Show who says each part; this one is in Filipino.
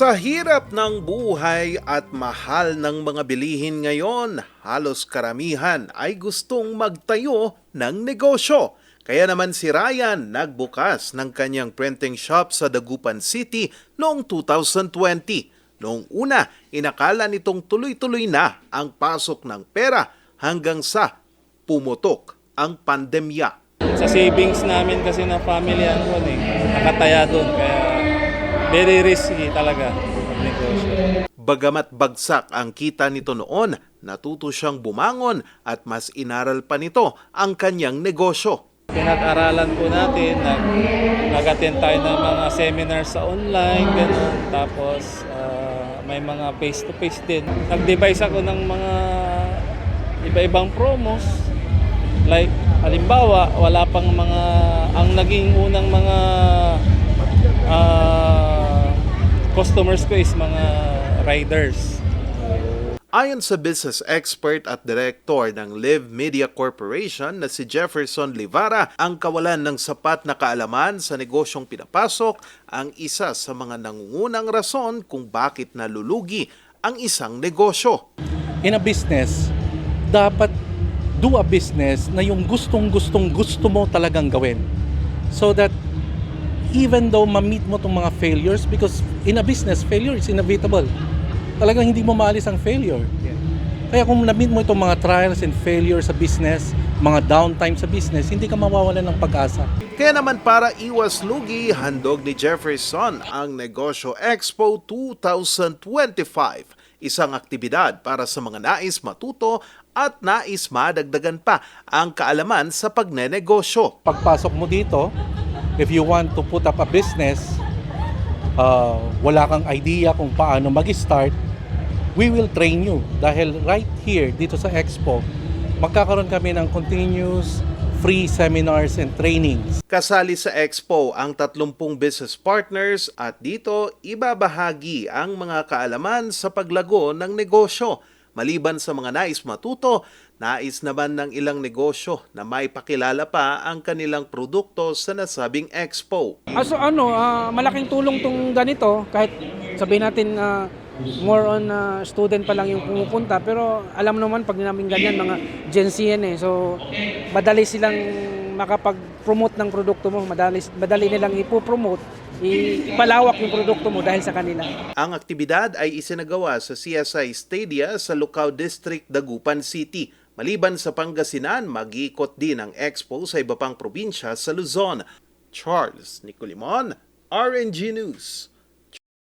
Speaker 1: Sa hirap ng buhay at mahal ng mga bilihin ngayon, halos karamihan ay gustong magtayo ng negosyo. Kaya naman si Ryan nagbukas ng kanyang printing shop sa Dagupan City noong 2020. Noong una, inakala nitong tuloy-tuloy na ang pasok ng pera hanggang sa pumutok ang pandemya.
Speaker 2: Sa savings namin kasi na family ano eh, nakataya doon. Kaya very risky talaga ang negosyo.
Speaker 1: Bagamat bagsak ang kita nito noon, natuto siyang bumangon at mas inaral pa nito ang kanyang negosyo.
Speaker 2: Pinag-aralan po natin, nag, nag-attend tayo ng mga seminars sa online, ganun. Tapos ah, may mga face-to-face din. Nag-devise ako ng mga iba-ibang promos. Like, halimbawa, wala pang mga, ang naging unang mga ah, customers ko is mga riders.
Speaker 1: Ayon sa business expert at director ng Live Media Corporation na si Jefferson Livara, ang kawalan ng sapat na kaalaman sa negosyong pinapasok ang isa sa mga nangungunang rason kung bakit nalulugi ang isang negosyo.
Speaker 3: in a business, dapat do a business na yung gustong-gustong gusto mo talagang gawin. So that even though ma-meet mo itong mga failures, because in a business, failure is inevitable. Talagang hindi mo maalis ang failure. Kaya kung na-meet mo itong mga trials and failures sa business, mga downtime sa business, hindi ka mawawalan ng pag-asa.
Speaker 1: Kaya naman para iwas lugi, handog ni Jefferson ang Negosyo Expo 2025, isang aktibidad para sa mga nais matuto at nais madagdagan pa ang kaalaman sa pagnenegosyo.
Speaker 3: pagpasok mo dito, if you want to put up a business, uh, wala kang idea kung paano mag-start, we will train you. Dahil right here, dito sa Expo, magkakaroon kami ng continuous free seminars and trainings.
Speaker 1: Kasali sa Expo ang 30 business partners at dito ibabahagi ang mga kaalaman sa paglago ng negosyo. Maliban sa mga nais matuto, nais naman ng ilang negosyo na may pakilala pa ang kanilang produkto sa nasabing Expo.
Speaker 4: Aso ano, ah, malaking tulong tong ganito kahit sabihin natin na more on ah, student pa lang yung pumupunta pero alam naman pag namin ganyan mga Gen Z yan eh. So madali silang makapag-promote ng produkto mo, madali madali nilang ipo-promote, ipalawak yung produkto mo dahil sa kanila.
Speaker 1: Ang aktibidad ay isinagawa sa CSI Stadia sa Lucao District, Dagupan City. Maliban sa Pangasinan, mag-iikot din ang expo sa iba pang probinsya sa Luzon. Charles Nicolimon, RNG News.